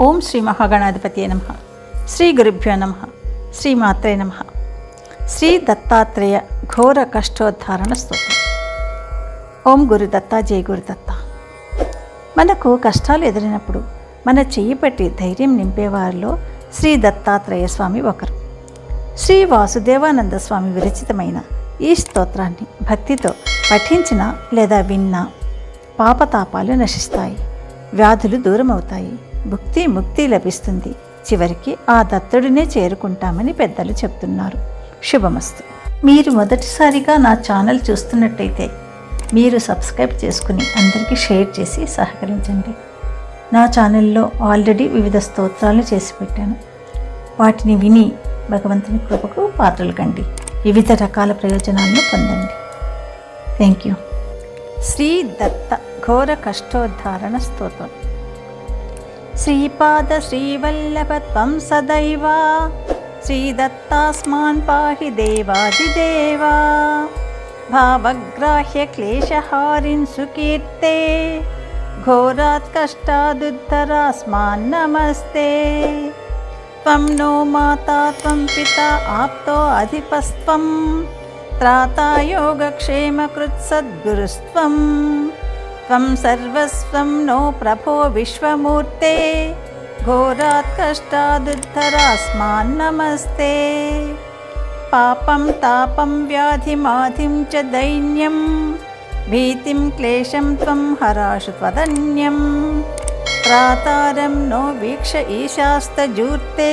ఓం శ్రీ మహాగణాధిపతి నమ. శ్రీ గురుభ్యో నమ. శ్రీమాత్రే నమ. శ్రీ దత్తాత్రేయ ఘోర కష్టోద్ధారణ స్తోత్రం. ఓం గురు దత్త జయ గురు మనకు కష్టాలు ఎదిరినప్పుడు మన చెయ్యి పట్టి ధైర్యం నింపేవారిలో శ్రీ దత్తాత్రేయ స్వామి ఒకరు. శ్రీ వాసుదేవానంద స్వామి విరచితమైన ఈ స్తోత్రాన్ని భక్తితో పఠించిన లేదా విన్నా పాపతాపాలు నశిస్తాయి. వ్యాధులు దూరమవుతాయి. భుక్తి ముక్తి లభిస్తుంది. చివరికి ఆ దత్తుడినే చేరుకుంటామని పెద్దలు చెప్తున్నారు. శుభమస్తు. మీరు మొదటిసారిగా నా ఛానల్ చూస్తున్నట్టయితే మీరు సబ్స్క్రైబ్ చేసుకుని అందరికీ షేర్ చేసి సహకరించండి. నా ఛానల్లో ఆల్రెడీ వివిధ స్తోత్రాలు చేసి పెట్టాను. వాటిని విని భగవంతుని కృపకు పాత్రలు కండి. వివిధ రకాల ప్రయోజనాలను పొందండి. థ్యాంక్ యూ శ్రీ దత్త ఘోర కష్టోద్ధారణ స్తోత్రం. श्रीपादश्रीवल्लभ त्वं सदैव। श्रीदत्तास्मान् पाहि देवादिदेवा। भावग्राह्यक्लेशहारिन् सुकीर्ते। घोरात् कष्टादुद्धरास्मान् नमस्ते। त्वं नो माता त्वं पिता आप्तो अधिपस्त्वं त्राता योगक्षेमकृत्सद्गुरुस्त्वम्। त्वं सर्वस्वं नो प्रभो विश्वमूर्ते। घोरात् कष्टादुद्धरास्मान्नमस्ते पापं तापं व्याधिमाधिं च दैन्यं। भीतिं क्लेशं त्वं हराशु त्वदन्यम् त्रातारं नो वीक्ष ईशास्तजूर्ते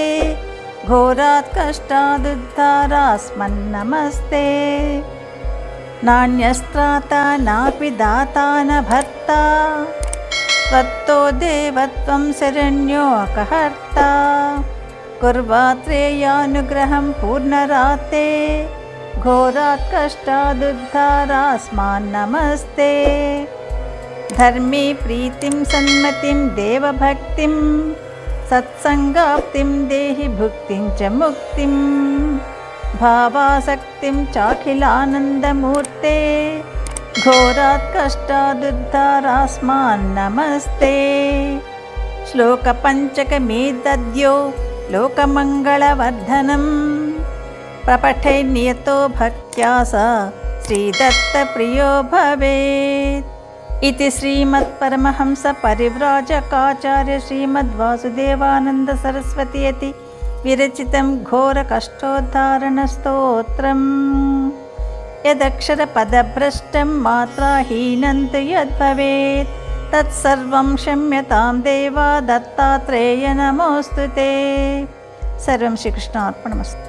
घोरात् कष्टादुद्धारास्मन्नमस्ते नान्यस्त्राता नापि दाता न भर्ता। त्वत्तो देवत्वं शरण्योऽकहर्ता कुर्वात्रेयानुग्रहं पूर्णराते। घोरात् कष्टादुद्धारास्मान्नमस्ते धर्मे प्रीतिं सन्मतिं देवभक्तिं। सत्सङ्गाप्तिं देहि भुक्तिं च मुक्तिं भावासक्तिं चाखिलानन्दमूर्ते। घोरात् कष्टादुद्धारास्मान्नमस्ते श्लोकपञ्चकमे दद्यो लोकमङ्गलवर्धनं प्रपठैर्नियतो भक्त्या स श्रीदत्तप्रियो भवेत्। इति श्रीमत्परमहंस परिव्राजकाचार्य श्रीमद्वासुदेवानन्द सरस्वती यति विरचितं घोरकष्टोद्धारणस्तोत्रम् यदक्षरपदभ्रष्टं मात्राहीनं तु यद्भवेत् तत्सर्वं क्षम्यतां देवा दत्तात्रेय नमोऽस्तु ते सर्वं श्रीकृष्णार्पणमस्तु